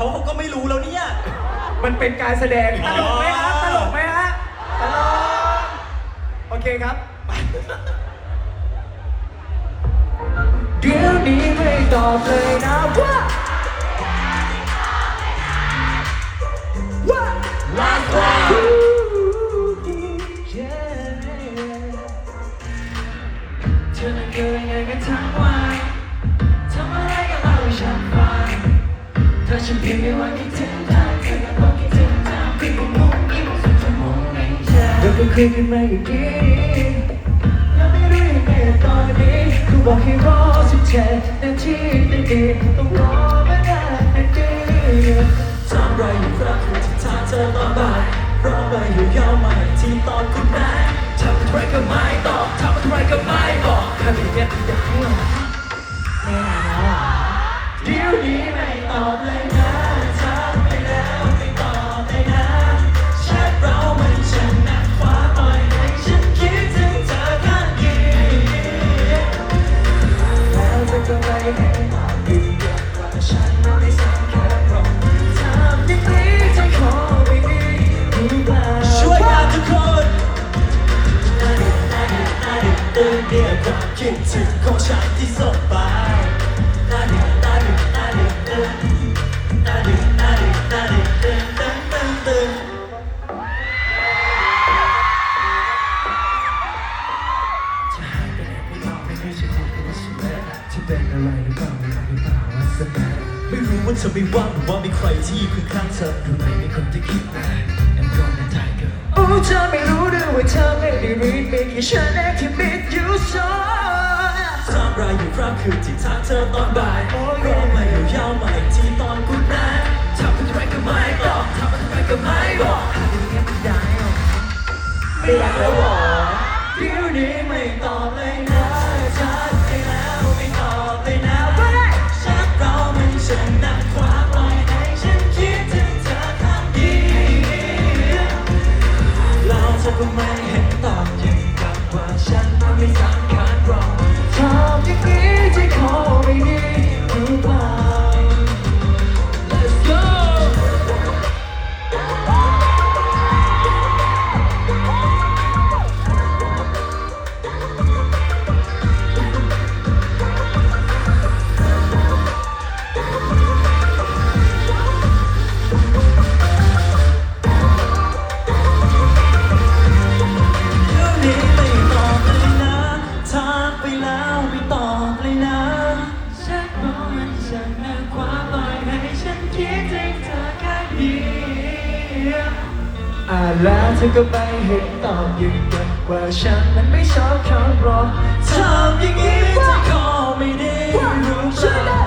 เขาเขาก็ไม่รู้แล้วเนี่ย มันเป็นการแสดงตลกไหมฮะตลกไหมฮะตลกโอเคครับ เดี๋ยวนี้ไม่ตอบเลยนะว่า คุยกันมาอย่างนี้ยังไม่รู้ยังไงตอนนี้กูบอกให้รอสิบเจ็ดนาทีไม่ดีต้องรอไม่ได้นาทีทำไรอยู่ครับที่ทางเธอตอนบ่ายรอไปอยู่ยาวใหม่ที่ตอนคุณแม่ทำอะไรก็ไม่ตอบทำอะไรก็ไม่บอกถ้าไม่เก็ตอยากให้เราไม่นานแล้วอะเดี๋ยวนี้ไม่ตอบเลย ตื่นเรียกความคิดถึงของฉันที่ส่งไปนาดินาดินาดิตื่นนาดินาดินาดิตื่นตื่นตื่นตื่นจะหายไปไหนไม่บอกไม่ให้ฉันพูดกับว่าฉันแม่ที่เป็นอะไรหรือเปล่าไม่รู้หรือเปล่าว่าสมัยไม่รู้ว่าเธอไม่ว่างหรือว่ามีใครที่อยู่ข้างๆเธอหรู้ไหมมีคนที่คิดได้ I'm gonna die girl โอ้เธอไม่รู้ด้วยว่าเธอไม่ได้รีบไม่กี่ฉันเอง ที่ miss you so ทำไรอยู่ครับคือที่ทักเธอตอนบ่ายรอมาอยู่ยาวใหม่ที่ตอนกูนั้นทำอะไรก็ไม่ตอบทำอะไรก็ไม่บอกหาที่เงียบได้ไม่อยากแล้วหรอก มากวาปลอยให้ฉันคิดถึงเธอแค่เดียวอาล้วเธอก็ไปเห็นตอบยิ่งเด็กว่าฉันนั้นไม่ชอบเขาหรอทำอย่างนี้เธอคงไม่ได้รู้จัก